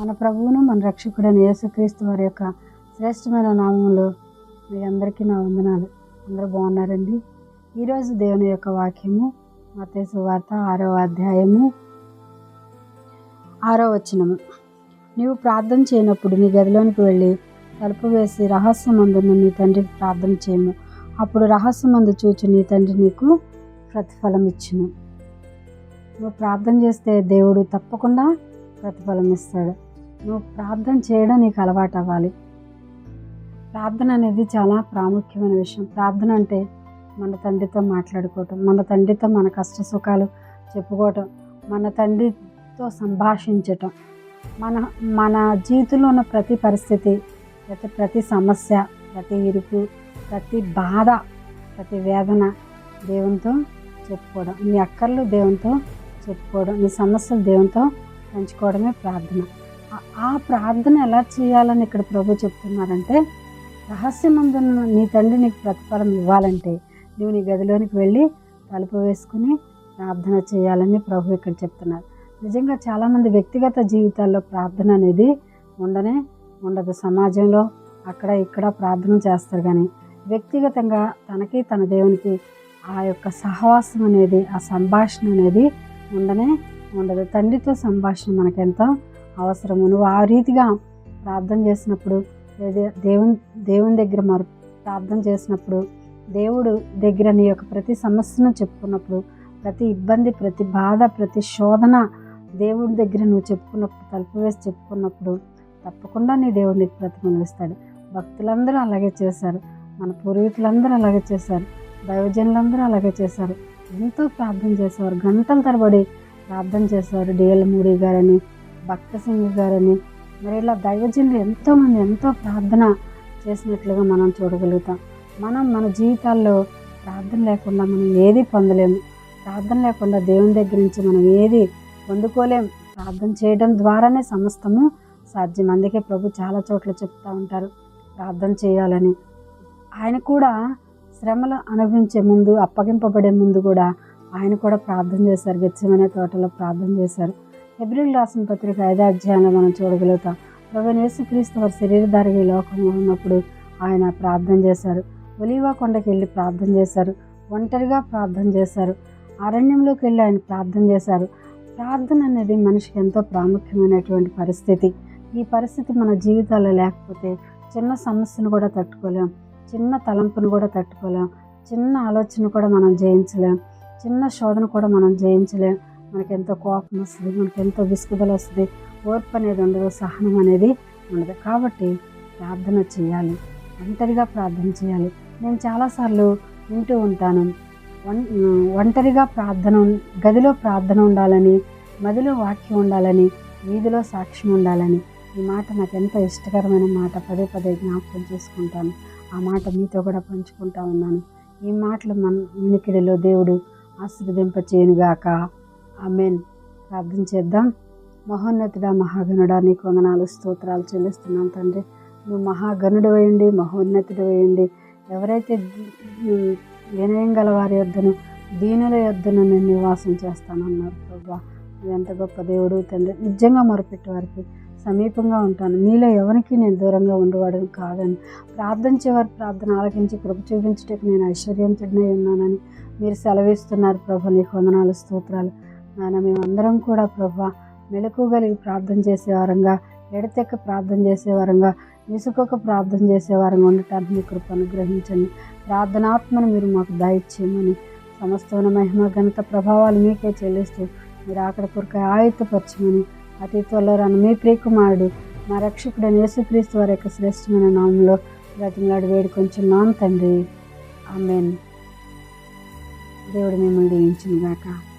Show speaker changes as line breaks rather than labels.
మన ప్రభువును మన రక్షకుడైన యేసుక్రీస్తు వారి యొక్క శ్రేష్టమైన నామంలో మీ అందరికీ నా వందనాలు. అందరూ బాగున్నారండి? ఈరోజు దేవుని యొక్క వాక్యము మతేసు వార్త ఆరో అధ్యాయము ఆరో వచనము. నీవు ప్రార్థన చేయనప్పుడు నీ గదిలోనికి వెళ్ళి తలుపు వేసి రహస్యమందును నీ తండ్రికి ప్రార్థన చేయము. అప్పుడు రహస్యమందు చూచి నీ తండ్రి నీకు ప్రతిఫలం ఇచ్చును నువ్వు ప్రార్థన చేస్తే దేవుడు తప్పకుండా ప్రతిఫలం ఇస్తాడు నువ్వు ప్రార్థన చేయడం నీకు అలవాటు అవ్వాలి. ప్రార్థన అనేది చాలా ప్రాముఖ్యమైన విషయం. ప్రార్థన అంటే మన తండ్రితో మాట్లాడుకోవటం మన తండ్రితో మన కష్ట సుఖాలు చెప్పుకోవటం మన తండ్రితో సంభాషించటం మన మన జీవితంలో ఉన్న ప్రతి పరిస్థితి ప్రతి ప్రతి సమస్య ప్రతి ఇరుకు ప్రతి బాధ ప్రతి వేదన దేవునితో చెప్పుకోవడం. నీ అక్కర్లు దేవునితో చెప్పుకోవడం. నీ సమస్యలు దేవునితో పంచుకోవడమే ప్రార్థన. ఆ- ప్రార్థన ఎలా చేయాలని ఇక్కడ ప్రభు చెప్తున్నారంటే రహస్యమందున నీ తండ్రి నీకు ప్రతిఫలం ఇవ్వాలంటే నువ్వు నీ గదిలోనికి వెళ్ళి తలుపు వేసుకుని ప్రార్థన చేయాలని ప్రభు ఇక్కడ చెప్తున్నారు. నిజంగా చాలామంది వ్యక్తిగత జీవితాల్లో ప్రార్థన అనేది ఉండనే ఉండదు. సమాజంలో అక్కడ ఇక్కడ ప్రార్థన చేస్తారు కానీ వ్యక్తిగతంగా తనకి తన దేవునికి ఆ యొక్క సహవాసం అనేది ఆ సంభాషణ అనేది ఉండనే ఉండదు. తండ్రితో సంభాషణ మనకెంతో అవసరము. నువ్వు ఆ రీతిగా ప్రార్థన చేసినప్పుడు దేవుని దేవుని దగ్గర మరి ప్రార్థన చేసినప్పుడు దేవుడు దగ్గర నీ యొక్క ప్రతి సమస్యను చెప్పుకున్నప్పుడు ప్రతి ఇబ్బంది ప్రతి బాధ ప్రతి శోధన దేవుడి దగ్గర నువ్వు చెప్పుకున్నప్పుడు తలుపు వేసి చెప్పుకున్నప్పుడు తప్పకుండా నీ దేవుడు నీకు భక్తులందరూ అలాగే చేశారు. మన పూర్వీకులందరూ అలాగే చేశారు. దైవజనులందరూ అలాగే చేశారు. ఎంతో ప్రార్థన చేసేవారు. గంటల తరబడి ప్రార్థన చేసేవారు. డిఎల్ మూడి గారని భక్త సింగ్ గారని మరి ఇలా దైవజనులు ఎంతోమంది ఎంతో ప్రార్థన చేసినట్లుగా మనం చూడగలుగుతాం. మనం మన జీవితాల్లో ప్రార్థన లేకుండా మనం ఏది పొందలేము. ప్రార్థన లేకుండా దేవుని దగ్గర నుంచి మనం ఏది పొందుకోలేం. ప్రార్థన చేయడం ద్వారానే సమస్తము సాధ్యం. అందుకే ప్రభు చాలా చోట్ల చెప్తూ ఉంటారు ప్రార్థన చేయాలని. ఆయన కూడా శ్రమలు అనుభవించే ముందు అప్పగింపబడే ముందు కూడా ఆయన కూడా ప్రార్థన చేశారు. గెచ్చమనే తోటలో ప్రార్థన చేశారు. హెబ్రిల్ రాసిన పత్రిక ఐదో అధ్యాయంలో మనం చూడగలుగుతాం. ప్రభు యేసుక్రీస్తు వారి శరీరధారిగా ఈ లోకంలో ఉన్నప్పుడు ఆయన ప్రార్థన చేశారు. ఒలివా కొండకి వెళ్ళి ప్రార్థన చేశారు. ఒంటరిగా ప్రార్థన చేశారు. అరణ్యంలోకి వెళ్ళి ఆయన ప్రార్థన చేశారు. ప్రార్థన అనేది మనిషికి ఎంతో ప్రాముఖ్యమైనటువంటి పరిస్థితి. ఈ పరిస్థితి మన జీవితాల్లో లేకపోతే చిన్న సమస్యను కూడా తట్టుకోలేం. చిన్న తలంపును కూడా తట్టుకోలేం. చిన్న ఆలోచన కూడా మనం జయించలేం. చిన్న శోధన కూడా మనం జయించలేం. మనకి ఎంతో కోపం వస్తుంది మనకి ఎంతో విసుగుదల వస్తుంది ఓర్పు అనేది ఉండదు సహనం అనేది ఉండదు. కాబట్టి ప్రార్థన చేయాలి ఒంటరిగా ప్రార్థన చేయాలి. నేను చాలాసార్లు వింటూ ఉంటాను ఒంటరిగా ప్రార్థన గదిలో ప్రార్థన ఉండాలని మదిలో వాక్యం ఉండాలని వీధిలో సాక్ష్యం ఉండాలని ఈ మాట నాకు ఎంతో ఇష్టకరమైన మాట పదే పదే జ్ఞాపకం చేసుకుంటాను. ఆ మాట మీతో కూడా పంచుకుంటా ఉన్నాను. ఈ మాటలు మన వినికిడిలో దేవుడు ఆశీర్వదింపచేయునుగాక. గాక ఆమెన్. ప్రార్థన చేద్దాం. మహోన్నతుడ మహాగణుడా నీకు వందనాలు స్తోత్రాలు చెల్లిస్తున్నాం తండ్రి. నువ్వు మహాగణుడు వేయండి మహోన్నతుడు వేయండి ఎవరైతే వినయం గల వారి యొద్దను దీనుల యొద్దను నేను నివాసం చేస్తానన్నారు ప్రభా. నువ్వు ఎంత గొప్ప దేవుడు తండ్రి. నిజంగా మొరపెట్టే వారికి సమీపంగా ఉంటాను. మీలో ఎవరికి నేను దూరంగా ఉండేవాడని కాదని. ప్రార్థించే వారి ప్రార్థన ఆలకించి కృప చూపించటకు నేను ఐశ్వర్యంతుడినై ఉన్నానని మీరు సెలవిస్తున్నారు ప్రభు. నీకు వందనాలు స్తోత్రాలు. నాయన మేమందరం కూడా ప్రభా మెలకుగలిగి ప్రార్థన చేసేవారంగా ఎడతెక్క ప్రార్థన చేసేవారంగా విసుకొక ప్రార్థన చేసేవారంగా ఉండటానికి మీ కృప అనుగ్రహించండి ప్రార్థనాత్మను మీరు మాకు దయచేయమని సమస్తమైన మహిమ ఘనత ప్రభావాలు మీకే చెల్లిస్తూ మీరు అక్కడ కొరక ఆయుధపరచమని అతి త్వరలో రాను మీ ప్రియకుమారుడు మా రక్షకుడైన యేసుక్రీస్తు వారి యొక్క శ్రేష్టమైన నామంలో కొంచెం వేడుకొంచున్నాం తండ్రి. ఆమెన్. దేవుడు మిమ్మల్ని దీవించును